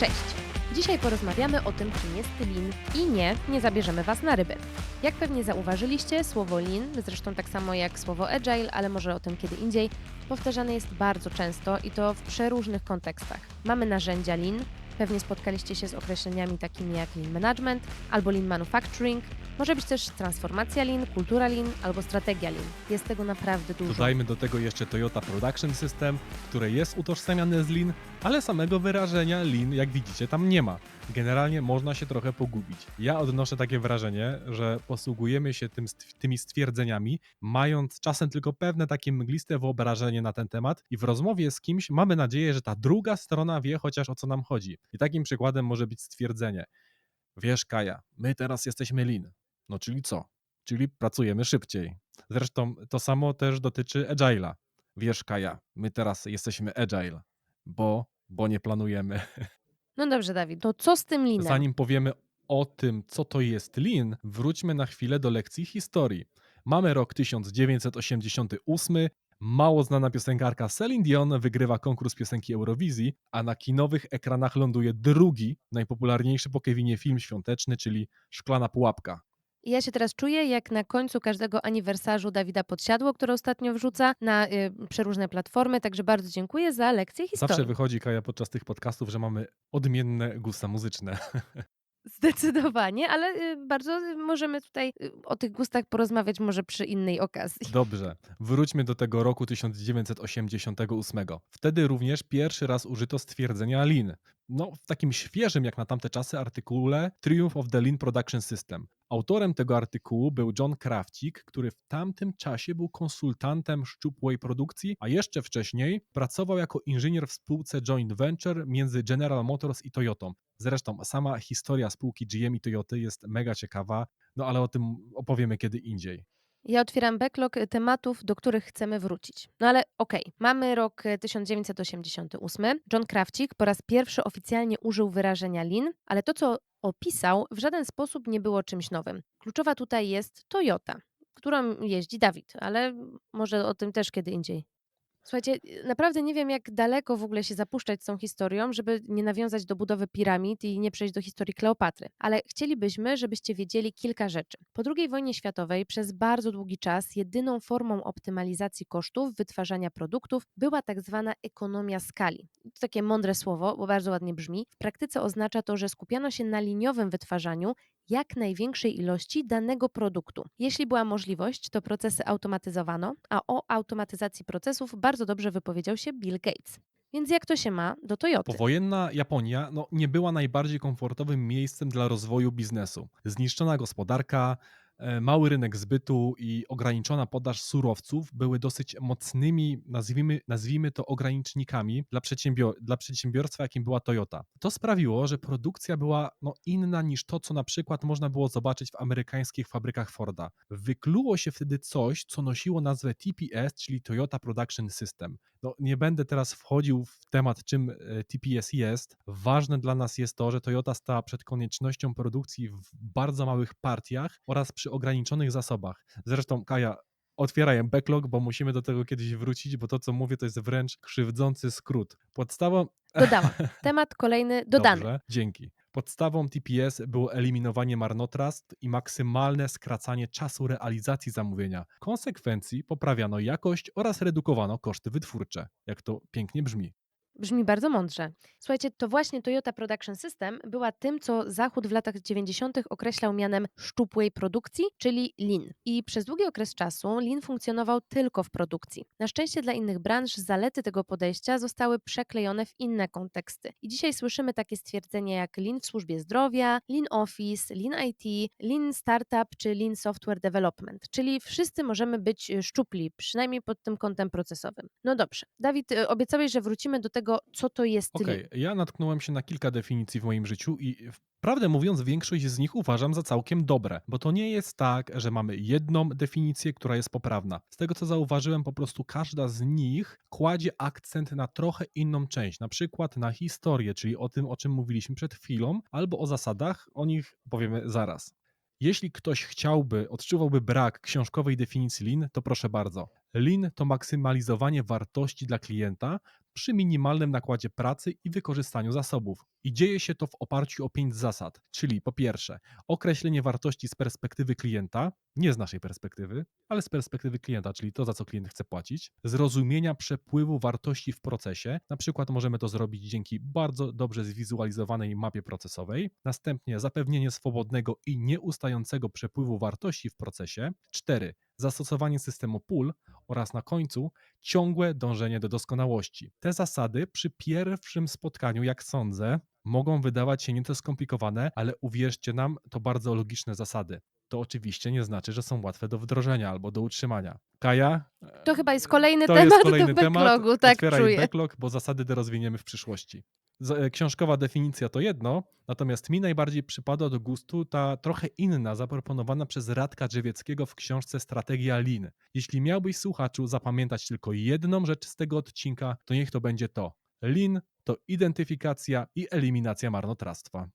Cześć! Dzisiaj porozmawiamy o tym, czym jest Lean i nie, nie zabierzemy Was na ryby. Jak pewnie zauważyliście, słowo Lean, zresztą tak samo jak słowo Agile, ale może o tym kiedy indziej, powtarzane jest bardzo często i to w przeróżnych kontekstach. Mamy narzędzia Lean, pewnie spotkaliście się z określeniami takimi jak Lean Management albo Lean Manufacturing, może być też transformacja Lean, kultura Lean albo strategia Lean. Jest tego naprawdę dużo. Dodajmy do tego jeszcze Toyota Production System, które jest utożsamiane z Lean, ale samego wyrażenia Lean, jak widzicie, tam nie ma. Generalnie można się trochę pogubić. Ja odnoszę takie wrażenie, że posługujemy się tym, tymi stwierdzeniami, mając czasem tylko pewne takie mgliste wyobrażenie na ten temat i w rozmowie z kimś mamy nadzieję, że ta druga strona wie chociaż o co nam chodzi. I takim przykładem może być stwierdzenie. Wiesz, Kaja, my teraz jesteśmy Lean. No czyli co? Czyli pracujemy szybciej. Zresztą to samo też dotyczy Agile'a. Wiesz, Kaja, my teraz jesteśmy Agile, bo, bo nie planujemy. No dobrze, Dawid, to co z tym Leanem? Zanim powiemy o tym, co to jest Lean, wróćmy na chwilę do lekcji historii. Mamy rok 1988, mało znana piosenkarka Celine Dion wygrywa konkurs piosenki Eurowizji, a na kinowych ekranach ląduje drugi, najpopularniejszy po Kevinie film świąteczny, czyli Szklana Pułapka. Ja się teraz czuję jak na końcu każdego aniwersarzu Dawida Podsiadło, który ostatnio wrzuca na y, przeróżne platformy, także bardzo dziękuję za lekcję historii. Zawsze wychodzi, Kaja, podczas tych podcastów, że mamy odmienne gusta muzyczne. Zdecydowanie, ale y, bardzo y, możemy tutaj y, o tych gustach porozmawiać może przy innej okazji. Dobrze, wróćmy do tego roku 1988. Wtedy również pierwszy raz użyto stwierdzenia Lean. No, w takim świeżym jak na tamte czasy artykule Triumph of the Lean Production System. Autorem tego artykułu był John Krawcik, który w tamtym czasie był konsultantem szczupłej produkcji, a jeszcze wcześniej pracował jako inżynier w spółce joint venture między General Motors i Toyotą. Zresztą sama historia spółki GM i Toyoty jest mega ciekawa, no ale o tym opowiemy kiedy indziej. Ja otwieram backlog tematów, do których chcemy wrócić. No ale okej, mamy rok y, 1988. John Krawcik po raz pierwszy oficjalnie użył wyrażenia Lean, ale to, co opisał, w żaden sposób nie było czymś nowym. Kluczowa tutaj jest Toyota, którą jeździ Dawid, ale może o tym też kiedy indziej. Słuchajcie, naprawdę nie wiem, jak daleko w ogóle się zapuszczać z tą historią, żeby nie nawiązać do budowy piramid i nie przejść do historii Kleopatry. Ale chcielibyśmy, żebyście wiedzieli kilka rzeczy. Po II wojnie światowej przez bardzo długi czas jedyną formą optymalizacji kosztów wytwarzania produktów była tak zwana ekonomia skali. To takie mądre słowo, bo bardzo ładnie brzmi. W praktyce oznacza to, że skupiano się na liniowym wytwarzaniu jak największej ilości danego produktu. Jeśli była możliwość, to procesy automatyzowano, a o automatyzacji procesów bardzo dobrze wypowiedział się Bill Gates. Więc jak to się ma do Toyoty? Powojenna Japonia no, nie była najbardziej komfortowym miejscem dla rozwoju biznesu. Zniszczona gospodarka, mały rynek zbytu i ograniczona podaż surowców były dosyć mocnymi, nazwijmy, nazwijmy to ogranicznikami dla, przedsiębior dla przedsiębiorstwa, jakim była Toyota. To sprawiło, że produkcja była no, inna niż to, co na przykład można było zobaczyć w amerykańskich fabrykach Forda. Wykluło się wtedy coś, co nosiło nazwę TPS, czyli Toyota Production System. No, nie będę teraz wchodził w temat, czym e, TPS jest. Ważne dla nas jest to, że Toyota stała przed koniecznością produkcji w bardzo małych partiach oraz przy ograniczonych zasobach. Zresztą, Kaja, otwieraj backlog, bo musimy do tego kiedyś wrócić, bo to, co mówię, to jest wręcz krzywdzący skrót. Podstawą. Dodałam. Temat kolejny dodany. Dobrze, dzięki. Podstawą TPS było eliminowanie marnotrawstw i maksymalne skracanie czasu realizacji zamówienia. W konsekwencji poprawiano jakość oraz redukowano koszty wytwórcze. Jak to pięknie brzmi. Brzmi bardzo mądrze. Słuchajcie, to właśnie Toyota Production System była tym, co Zachód w latach 90. określał mianem szczupłej produkcji, czyli Lean. I przez długi okres czasu Lean funkcjonował tylko w produkcji. Na szczęście dla innych branż zalety tego podejścia zostały przeklejone w inne konteksty. I dzisiaj słyszymy takie stwierdzenia jak Lean w służbie zdrowia, Lean Office, Lean IT, Lean Startup czy Lean Software Development. Czyli wszyscy możemy być szczupli, przynajmniej pod tym kątem procesowym. No dobrze. Dawid, y, obiecałeś, że wrócimy do tego, co to jest Okej, Lean. ja natknąłem się na kilka definicji w moim życiu i prawdę mówiąc, większość z nich uważam za całkiem dobre, bo to nie jest tak, że mamy jedną definicję, która jest poprawna. Z tego co zauważyłem, po prostu każda z nich kładzie akcent na trochę inną część, na przykład na historię, czyli o tym, o czym mówiliśmy przed chwilą, albo o zasadach, o nich powiemy zaraz. Jeśli ktoś chciałby, odczuwałby brak książkowej definicji Lean, to proszę bardzo. Lean to maksymalizowanie wartości dla klienta przy minimalnym nakładzie pracy i wykorzystaniu zasobów. I dzieje się to w oparciu o pięć zasad, czyli po pierwsze, określenie wartości z perspektywy klienta, nie z naszej perspektywy, ale z perspektywy klienta, czyli to, za co klient chce płacić, zrozumienia przepływu wartości w procesie, na przykład możemy to zrobić dzięki bardzo dobrze zwizualizowanej mapie procesowej, następnie zapewnienie swobodnego i nieustającego przepływu wartości w procesie, 4. Zastosowanie systemu PUL oraz na końcu ciągłe dążenie do doskonałości. Te zasady przy pierwszym spotkaniu, jak sądzę, mogą wydawać się nieco skomplikowane, ale uwierzcie nam, to bardzo logiczne zasady. To oczywiście nie znaczy, że są łatwe do wdrożenia albo do utrzymania. Kaja? To chyba jest kolejny to temat jest kolejny do temat. backlogu, tak Otwieraj czuję. backlog, bo zasady te rozwiniemy w przyszłości. E, Książkowa definicja to jedno, natomiast mi najbardziej przypada do gustu ta trochę inna, zaproponowana przez Radka Drzewieckiego w książce Strategia Lean. Jeśli miałbyś słuchaczu zapamiętać tylko jedną rzecz z tego odcinka, to niech to będzie to. Lean to identyfikacja i eliminacja marnotrawstwa.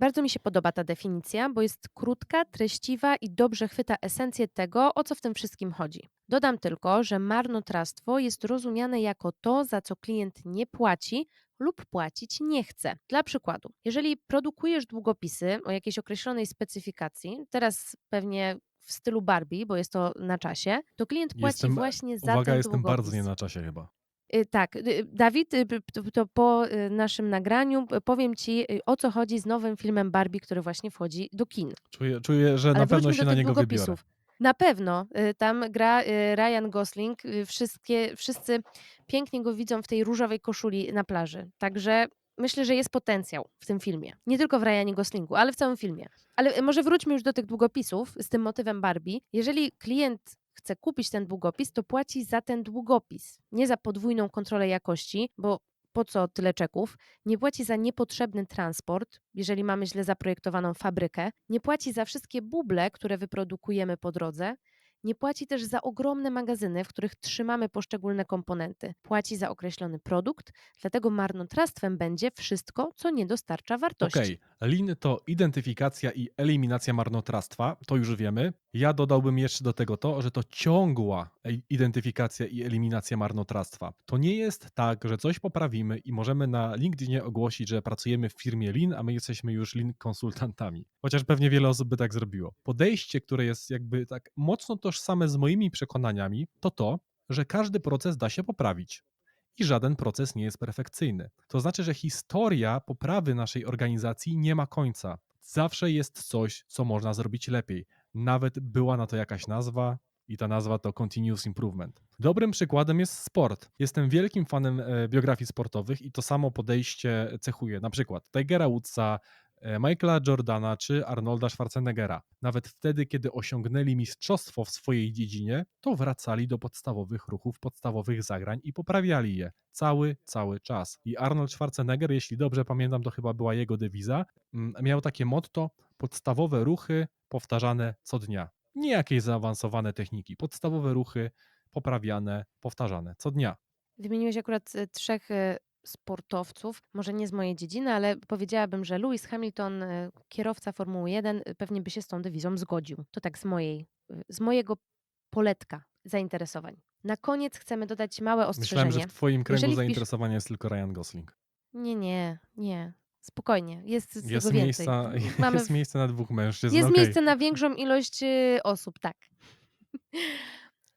Bardzo mi się podoba ta definicja, bo jest krótka, treściwa i dobrze chwyta esencję tego, o co w tym wszystkim chodzi. Dodam tylko, że marnotrawstwo jest rozumiane jako to, za co klient nie płaci lub płacić nie chce. Dla przykładu, jeżeli produkujesz długopisy o jakiejś określonej specyfikacji, teraz pewnie w stylu Barbie, bo jest to na czasie, to klient płaci Jestem- właśnie za Uwaga, ten jestem długopis. bardzo nie na czasie chyba. Y, Tak, y, Dawid, y, p- to, po naszym nagraniu powiem Ci, o co chodzi z nowym filmem Barbie, który właśnie wchodzi do kin. Czuję, czuję że Ale na pewno się na niego wybiorę. długopisów. Na pewno. Tam gra Ryan Gosling. Wszystkie, wszyscy pięknie go widzą w tej różowej koszuli na plaży. Także myślę, że jest potencjał w tym filmie. Nie tylko w Ryanie Goslingu, ale w całym filmie. Ale może wróćmy już do tych długopisów z tym motywem Barbie. Jeżeli klient chce kupić ten długopis, to płaci za ten długopis, nie za podwójną kontrolę jakości, bo po co tyle czeków? Nie płaci za niepotrzebny transport, jeżeli mamy źle zaprojektowaną fabrykę, nie płaci za wszystkie buble, które wyprodukujemy po drodze, nie płaci też za ogromne magazyny, w których trzymamy poszczególne komponenty. Płaci za określony produkt, dlatego marnotrawstwem będzie wszystko, co nie dostarcza wartości. Okej, Lean to identyfikacja i eliminacja marnotrawstwa, to już wiemy. Ja dodałbym jeszcze do tego to, że to ciągła ej- identyfikacja i eliminacja marnotrawstwa. To nie jest tak, że coś poprawimy i możemy na LinkedInie ogłosić, że pracujemy w firmie Lean, a my jesteśmy już Lean konsultantami. Chociaż pewnie wiele osób by tak zrobiło. Podejście, które jest jakby tak mocno tożsame z moimi przekonaniami, to to, że każdy proces da się poprawić i żaden proces nie jest perfekcyjny. To znaczy, że historia poprawy naszej organizacji nie ma końca. Zawsze jest coś, co można zrobić lepiej. Nawet była na to jakaś nazwa, i ta nazwa to Continuous Improvement. Dobrym przykładem jest sport. Jestem wielkim fanem e, biografii sportowych i to samo podejście cechuje na przykład Tigera Woodsa, e, Michaela Jordana czy Arnolda Schwarzeneggera. Nawet wtedy, kiedy osiągnęli mistrzostwo w swojej dziedzinie, to wracali do podstawowych ruchów, podstawowych zagrań i poprawiali je cały, cały czas. I Arnold Schwarzenegger, jeśli dobrze pamiętam, to chyba była jego dewiza, mm, miał takie motto: podstawowe ruchy powtarzane co dnia. Nie jakieś zaawansowane techniki, podstawowe ruchy poprawiane, powtarzane co dnia. Wymieniłeś akurat e, trzech e, sportowców, może nie z mojej dziedziny, ale powiedziałabym, że Lewis Hamilton, e, kierowca Formuły 1, e, pewnie by się z tą dewizą zgodził. To tak z mojej, z mojego poletka zainteresowań. Na koniec chcemy dodać małe Myślałem, ostrzeżenie. że w Twoim kręgu Jeżeli wpisz- zainteresowania jest tylko Ryan Gosling. Nie, nie, nie. Spokojnie, jest, Jest, tego więcej. miejsca, Mamy jest miejsce na dwóch mężczyzn. Jest okej. miejsce na większą ilość y, osób, tak.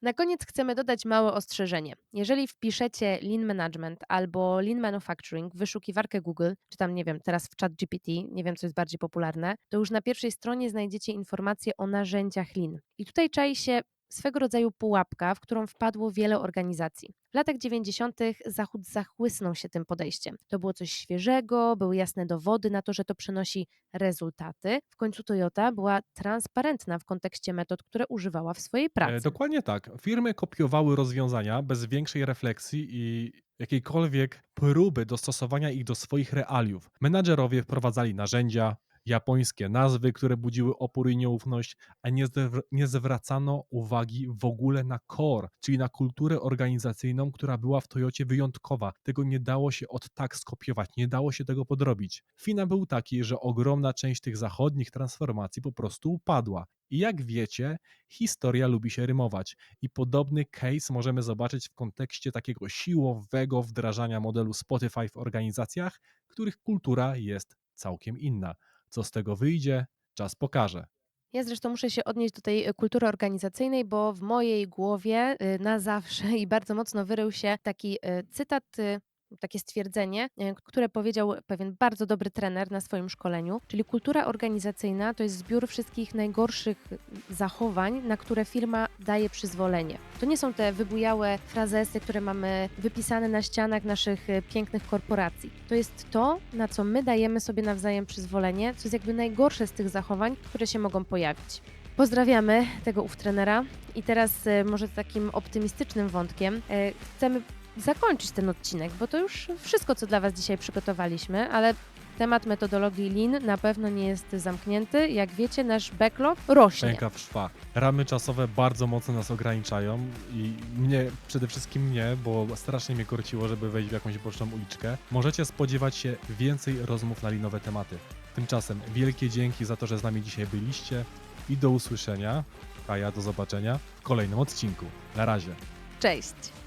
Na koniec chcemy dodać małe ostrzeżenie. Jeżeli wpiszecie Lean Management albo Lean Manufacturing w wyszukiwarkę Google, czy tam, nie wiem, teraz w chat GPT, nie wiem, co jest bardziej popularne, to już na pierwszej stronie znajdziecie informacje o narzędziach Lean. I tutaj czai się swego rodzaju pułapka, w którą wpadło wiele organizacji. W latach 90. Zachód zachłysnął się tym podejściem. To było coś świeżego, były jasne dowody na to, że to przynosi rezultaty. W końcu Toyota była transparentna w kontekście metod, które używała w swojej E, pracy. Dokładnie tak. Firmy kopiowały rozwiązania bez większej refleksji i jakiejkolwiek próby dostosowania ich do swoich realiów. Menadżerowie wprowadzali narzędzia, japońskie nazwy, które budziły opór i nieufność, a nie, zdew- nie zwracano uwagi w ogóle na core, czyli na kulturę organizacyjną, która była w Toyocie wyjątkowa. Tego nie dało się od tak skopiować, nie dało się tego podrobić. Finał był taki, że ogromna część tych zachodnich transformacji po prostu upadła. I jak wiecie, historia lubi się rymować. I podobny case możemy zobaczyć w kontekście takiego siłowego wdrażania modelu Spotify w organizacjach, których kultura jest całkiem inna. Co z tego wyjdzie, czas pokaże. Ja zresztą muszę się odnieść do tej y, kultury organizacyjnej, bo w mojej głowie y, na zawsze i bardzo mocno wyrył się taki y, cytat, y, takie stwierdzenie, y, które powiedział pewien bardzo dobry trener na swoim szkoleniu, czyli kultura organizacyjna to jest zbiór wszystkich najgorszych y, zachowań, na które firma daje przyzwolenie. To nie są te wybujałe frazesy, które mamy wypisane na ścianach naszych y, pięknych korporacji. To jest to, na co my dajemy sobie nawzajem przyzwolenie, co jest jakby najgorsze z tych zachowań, które się mogą pojawić. Pozdrawiamy tego ów trenera i teraz e, może takim optymistycznym wątkiem e, chcemy zakończyć ten odcinek, bo to już wszystko, co dla Was dzisiaj przygotowaliśmy, ale temat metodologii Lean na pewno nie jest zamknięty. Jak wiecie, nasz backlog rośnie. Pęka w szwa. Ramy czasowe bardzo mocno nas ograniczają i mnie, przede wszystkim mnie, bo strasznie mnie korciło, żeby wejść w jakąś boczną uliczkę. Możecie spodziewać się więcej rozmów na linowe tematy. Tymczasem wielkie dzięki za to, że z nami dzisiaj byliście i do usłyszenia, a ja do zobaczenia w kolejnym odcinku. Na razie. Cześć!